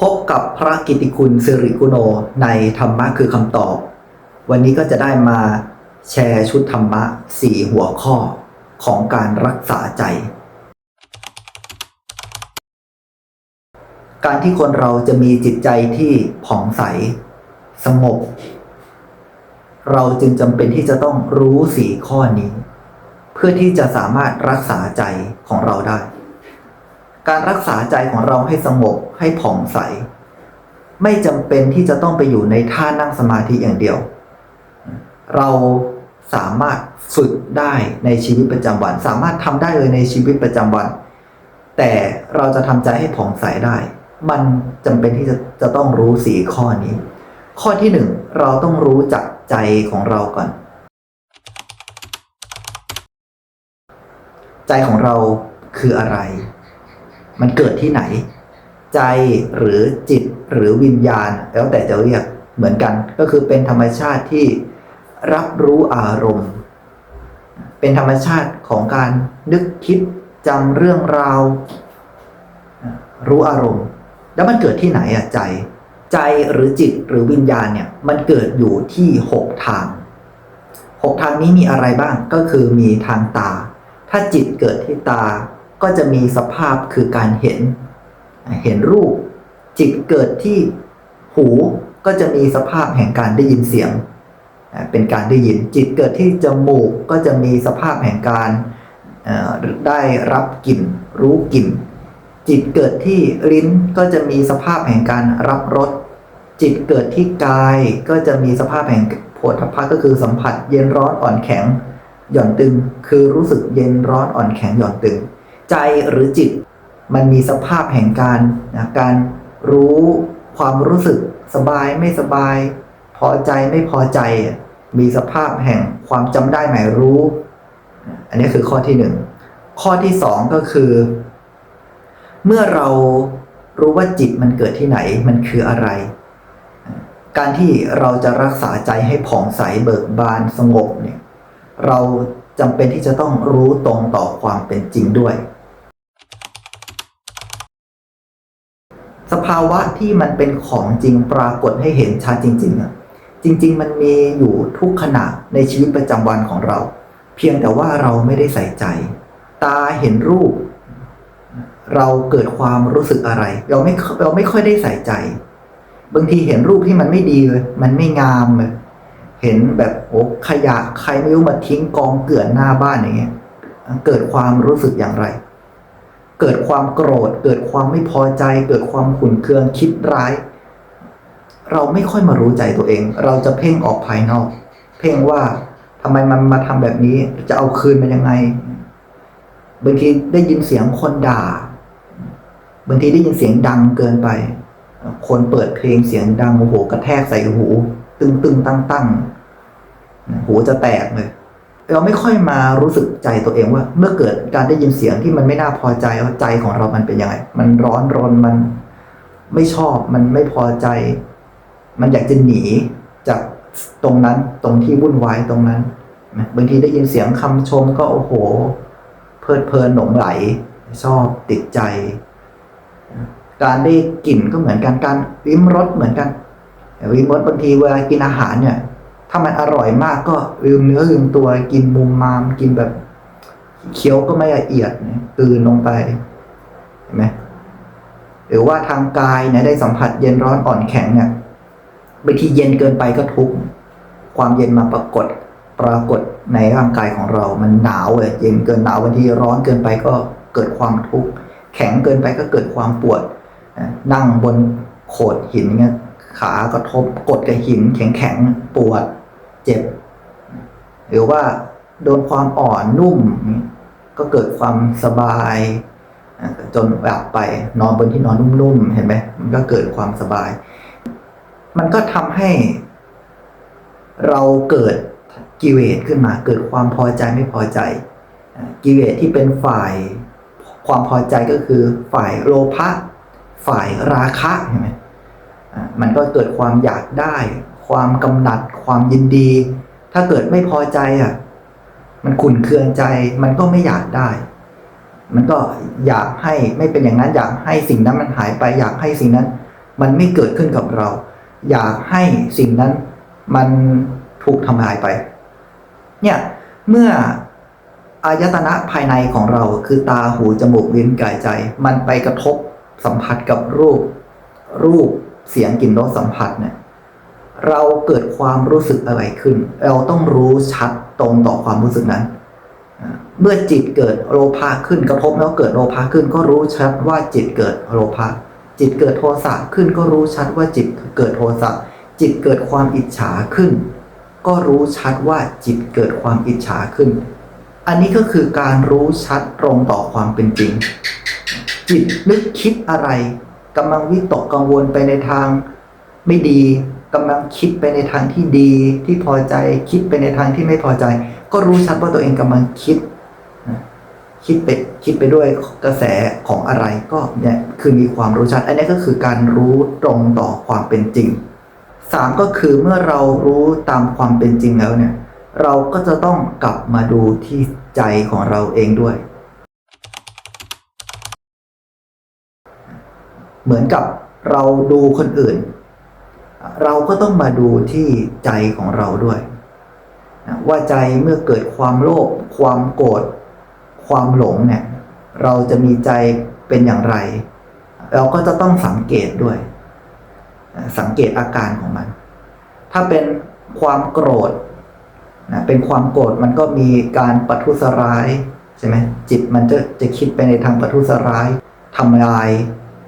พบกับพระกิติคุณสิริกุโนในธรรมะคือคำตอบ วันนี้ก็จะได้มาแชร์ชุดธรรมะสี่หัวข้อของการรักษาใจ การที่คนเราจะมีจิตใจที่ผ่องใส สงบ เราจึงจำเป็นที่จะต้องรู้สี่ข้อนี้ เพื่อที่จะสามารถรักษาใจของเราได้ การรักษาใจของเราให้สงบให้ผ่องใส ไม่จำเป็นที่จะต้องไปอยู่ในท่านั่งสมาธิอย่างเดียว เราสามารถฝึกได้ในชีวิตประจำวัน สามารถทำได้เลยในชีวิตประจำวัน แต่เราจะทำใจให้ผ่องใสได้ มันจำเป็นที่จะจะต้องรู้สี่ข้อนี้ ข้อที่หนึ่งเราต้องรู้จักใจของเราก่อน ใจของเราคืออะไร มันเกิดที่ไหน ใจหรือจิตหรือวิญญาณ แล้วแต่จะเรียกเหมือนกันก็คือเป็นธรรมชาติที่รับรู้อารมณ์ เป็นธรรมชาติของการนึกคิดจำเรื่องราว รู้อารมณ์ แล้วมันเกิดที่ไหนอะใจ ใจหรือจิตหรือวิญญาณเนี่ยมันเกิดอยู่ที่หกทางหกทางนี้มีอะไรบ้างก็คือมีทางตา ถ้าจิตเกิดที่ตา ก็จะมีสภาพคือการเห็น เห็นรูป จิตเกิดที่หูก็จะมีสภาพแห่งการได้ยินเสียง เป็นการได้ยิน จิตเกิดที่จมูกก็จะมีสภาพแห่งการได้รับกลิ่น รู้กลิ่น จิตเกิดที่ลิ้นก็จะมีสภาพแห่งการรับรส จิตเกิดที่กายก็จะมีสภาพแห่งโผฏฐัพพะก็คือสัมผัสเย็นร้อนอ่อนแข็งหย่อนตึง คือรู้สึกเย็นร้อนอ่อนแข็งหย่อนตึง ใจหรือจิต มันมีสภาพแห่งการนะการรู้ความรู้สึกสบายไม่สบาย พอใจไม่พอใจ มีสภาพแห่งความจำได้หมายรู้ อันนี้คือข้อที่หนึ่งข้อที่สองก็คือ เมื่อเรารู้ว่าจิตมันเกิดที่ไหนมันคืออะไร การที่เราจะรักษาใจให้ผ่องใสเบิกบานสงบเนี่ย เราจำเป็นที่จะต้องรู้ตรงต่อความเป็นจริงด้วย สภาวะที่มันเป็นของจริงปรากฏให้เห็นชัดจริงๆอะจริง ๆ มันมีอยู่ทุกขณะในชีวิตประจำวันของเรา เพียงแต่ว่าเราไม่ได้ใส่ใจ ตาเห็นรูป เราเกิดความรู้สึกอะไร เราไม่เราไม่ค่อยได้ใส่ใจ บางทีเห็นรูปที่มันไม่ดีเลยมันไม่งามเลยเห็นแบบโอ้ขยะใครไม่รู้มาทิ้งกองเกลื่อนหน้าบ้านอย่างเงี้ยเกิดความรู้สึกอย่างไร เกิดความโกรธ เกิดความไม่พอใจ เกิดความขุ่นเคืองคิดร้าย เราไม่ค่อยมารู้ใจตัวเอง เราจะเพ่งออกภายนอก เพ่งว่าทำไมมันมาทำแบบนี้จะเอาคืนมันยังไงบางทีได้ยินเสียงคนด่าบางทีได้ยินเสียงดังเกินไป คนเปิดเพลงเสียงดังโอ้โหกระแทกใส่หู ตึงตึงตั้งตั้งหูจะแตกเลย เราไม่ค่อยมารู้สึกใจตัวเองว่า เมื่อเกิดการได้ยินเสียงที่มันไม่น่าพอใจว่าใจของเรามันเป็นยังไง มันร้อนรนมันไม่ชอบมันไม่พอใจ มันอยากจะหนีจากตรงนั้นตรงที่วุ่นวายตรงนั้นบางทีได้ยินเสียงคำชมก็โอ้โห เพลิดเพลินหลงไหล ชอบติดใจ การได้กลิ่นก็เหมือนกันการริมรสเหมือนกันริมรสบางทีเวลากินอาหารเนี่ย ถ้ามันอร่อยมากก็ลืมเนื้อลืมตัวกินมุมมามกินแบบเคี้ยวก็ไม่ละเอียดกลืนลงไปเห็นไหมหรือว่าทางกายเนี่ยได้สัมผัสเย็นร้อนอ่อนแข็งเนี่ยบางทีเย็นเกินไปก็ทุกข์ความเย็นมาปรากฏปรากฏในร่างกายของเรา มันหนาวเลยเย็นเกินหนาวบางทีร้อนเกินไปก็เกิดความทุกข์ แข็งเกินไปก็เกิดความปวด นั่งบนโขดหินเงี้ยขากระทบกดกับหินแข็งแข็งปวด เจ็บ หรือว่าโดนความอ่อนนุ่ม ก็เกิดความสบายจนหลับไปนอนบนที่นอนนุ่มๆเห็นไหมมันก็เกิดความสบาย มันก็ทำให้เราเกิดกิเลสขึ้นมา เกิดความพอใจไม่พอใจกิเลสที่เป็นฝ่ายความพอใจก็คือฝ่ายโลภะฝ่ายราคะเห็นไหมมันก็เกิดความอยากได้ ความกำหนัด ความยินดี ถ้าเกิดไม่พอใจอะ มันขุ่นเคืองใจ มันก็ไม่อยากได้ มันก็อยากให้ไม่เป็นอย่างนั้นอยากให้สิ่งนั้นมันหายไป อยากให้สิ่งนั้น มันไม่เกิดขึ้นกับเรา อยากให้สิ่งนั้นมันถูกทำลายไป เนี่ยเมื่ออายตนะภายในของเราคือตาหูจมูกลิ้นกายใจ มันไปกระทบสัมผัสกับรูป รูปเสียงกลิ่นรสสัมผัสเนี่ย เราเกิดความรู้สึกอะไรขึ้น เราต้องรู้ชัดตรงต่อความรู้สึกนั้น เมื่อจิตเกิดโลภะขึ้นกระทบแล้วเกิดโลภะขึ้น ก็รู้ชัดว่าจิตเกิดโลภะจิตเกิดโทสะขึ้นก็รู้ชัดว่าจิตเกิดโทสะจิตเกิดความอิจฉาขึ้น ก็รู้ชัดว่าจิตเกิดความอิจฉาขึ้น อันนี้ก็คือการรู้ชัดตรงต่อความเป็นจริง จิตนึกคิดอะไรกำลังวิตกกังวลไปในทาง ไม่ดีกำลังคิดไปในทางที่ดีที่พอใจคิดไปในทางที่ไม่พอใจ ก็รู้ชัดว่าตัวเองกำลังคิดคิดไปคิดไปด้วยกระแสของอะไรก็เนี่ยคือมีความรู้ชัด อันนี้ก็คือการรู้ตรงต่อความเป็นจริงสามก็คือเมื่อเรารู้ตามความเป็นจริงแล้วเนี่ย เราก็จะต้องกลับมาดูที่ใจของเราเองด้วย เหมือนกับเราดูคนอื่น เราก็ต้องมาดูที่ใจของเราด้วย ว่าใจเมื่อเกิดความโลภความโกรธความหลงเนี่ยเราจะมีใจเป็นอย่างไร เราก็จะต้องสังเกตด้วย สังเกตอาการของมัน ถ้าเป็นความโกรธนะเป็นความโกรธมันก็มีการปัทุษร้ายใช่ไหมจิตมันจะจะคิดไปในทางปัทุษร้ายทำลาย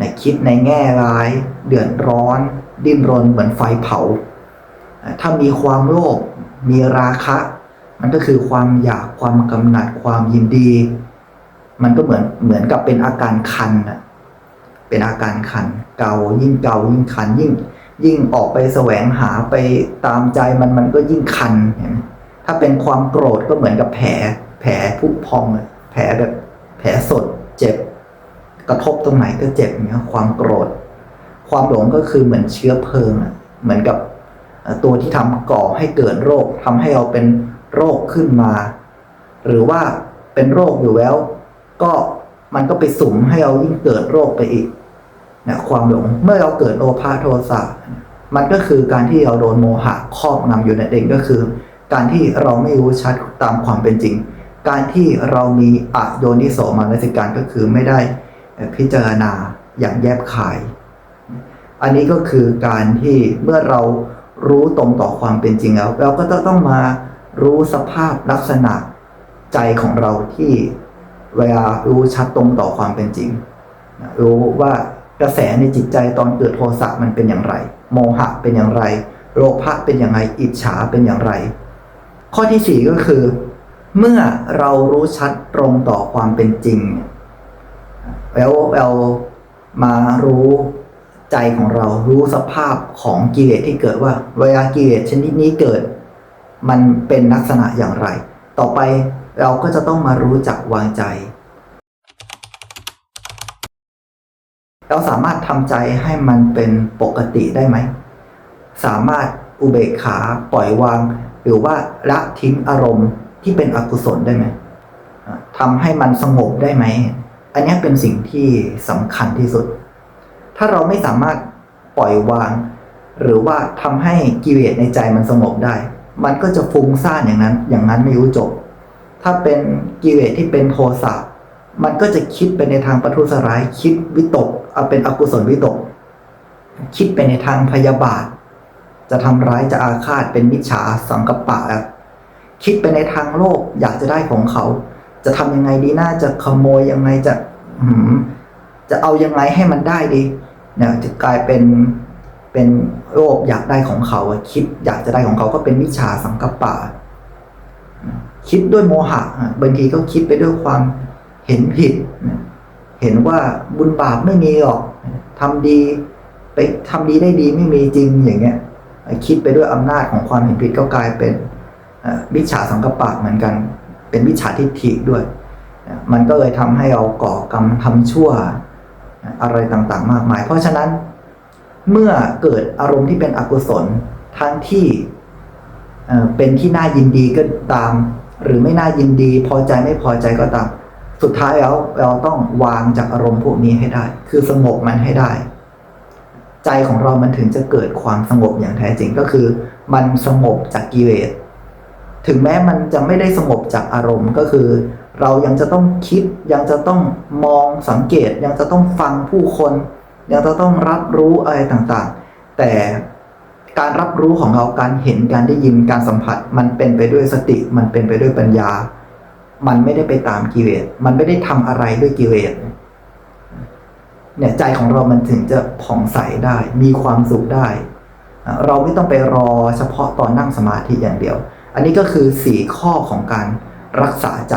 นะคิดในแง่ร้าย เดือดร้อน ดิ้นรนเหมือนไฟเผา ถ้ามีความโลภมีราคะ มันก็คือความอยากความกำหนัดความยินดี มันก็เหมือนเหมือนกับเป็นอาการคันอะเป็นอาการคัน เกายิ่งเกายิ่งคันยิ่ง ยิ่งออกไปแสวงหาไปตามใจมันมันก็ยิ่งคันเห็นถ้าเป็นความโกรธก็เหมือนกับแผลแผลพุพองแผลแบบแผลสดเจ็บ กระทบตรงไหนก็เจ็บเงี้ยความโกรธ ความหลงก็คือเหมือนเชื้อเพลิงอะเหมือนกับตัวที่ทำก่อให้เกิดโรคทำให้เราเป็นโรคขึ้นมา หรือว่าเป็นโรคอยู่แล้ว ก็มันก็ไปสุ่มให้เรายิ่งเกิดโรคไปอีกนะความหลงเมื่อเราเกิดโลภะโทสะมันก็คือการที่เราโดนโมหะครอบงำอยู่ในนเองก็คือ การที่เราไม่รู้ชัดตามความเป็นจริง การที่เรามีอโยนิโสมานสิการก็คือไม่ได้ พิจารณาอย่างแยบคาย อันนี้ก็คือการที่เมื่อเรารู้ตรงต่อความเป็นจริงแล้ว เราก็จะต้องมารู้สภาพลักษณะใจของเราที่เวลารู้ชัดตรงต่อความเป็นจริง รู้ว่ากระแสในจิตใจตอนเกิดโทสะมันเป็นอย่างไร โมหะเป็นอย่างไร โลภะเป็นอย่างไร อิจฉาเป็นอย่างไร ข้อที่สี่ก็คือ เมื่อเรารู้ชัดตรงต่อความเป็นจริง แล้วเรามารู้ใจของเรารู้สภาพของกิเลสที่เกิดว่า เวลากิเลสชนิดนี้เกิด มันเป็นลักษณะอย่างไร ต่อไปเราก็จะต้องมารู้จักวางใจ เราสามารถทำใจให้มันเป็นปกติได้ไหม สามารถอุเบกขาปล่อยวาง หรือว่าละทิ้งอารมณ์ที่เป็นอกุศลได้ไหมทำให้มันสงบได้ไหม อันนี้เป็นสิ่งที่สำคัญที่สุด ถ้าเราไม่สามารถปล่อยวาง หรือว่าทำให้กิเลสในใจมันสงบได้ มันก็จะฟุ้งซ่านอย่างนั้น อย่างนั้นไม่รู้จบ ถ้าเป็นกิเลสที่เป็นโทสะมันก็จะคิดไปในทางประทุษร้าย คิดวิตก เอาเป็นอกุศลวิตก คิดไปในทางพยาบาท จะทำร้ายจะอาฆาตเป็นมิจฉาสังกปะอะคิดไปในทางโลภอยากจะได้ของเขา จะทำยังไงดีน่าจะขโมยยังไงจะจะเอายังไงให้มันได้ดีเนี่ยจะกลายเป็นเป็นโลภอยากได้ของเขาคิดอยากจะได้ของเขาก็เป็นมิจฉาสังกปะคิดด้วยโมหะบางทีก็คิดไปด้วยความเห็นผิด เห็นว่าบุญบาปไม่มีหรอกทำดีไปทำดีได้ดีไม่มีจริงอย่างเงี้ยคิดไปด้วยอำนาจของความเห็นผิดก็กลายเป็นมิจฉาสังกปปะเหมือนกัน เป็นมิจฉาทิฏฐิด้วย มันก็เลยทำให้เราก่อกรรมทำชั่วอะไรต่างๆ มากมาย เพราะฉะนั้นเมื่อเกิดอารมณ์ที่เป็นอกุศลทั้งที่เป็นที่น่ายินดีก็ตาม หรือไม่น่ายินดี พอใจไม่พอใจก็ตาม สุดท้ายแล้วเราต้องวางจากอารมณ์พวกนี้ให้ได้ คือสงบมันให้ได้ ใจของเรามันถึงจะเกิดความสงบอย่างแท้จริงก็คือ มันสงบจากกิเลส ถึงแม้มันจะไม่ได้สงบจากอารมณ์ก็คือ เรายังจะต้องคิดยังจะต้องมองสังเกต ยังจะต้องฟังผู้คน ยังจะต้องรับรู้อะไรต่างๆ แต่การรับรู้ของเราการเห็นการได้ยินการสัมผัส มันเป็นไปด้วยสติมันเป็นไปด้วยปัญญา มันไม่ได้ไปตามกิเลสมันไม่ได้ทำอะไรด้วยกิเลสเนี่ยใจของเรามันถึงจะผ่องใสได้ มีความสุขได้ เราไม่ต้องไปรอเฉพาะตอนนั่งสมาธิอย่างเดียว อันนี้ก็คือสี่ข้อของการรักษาใจ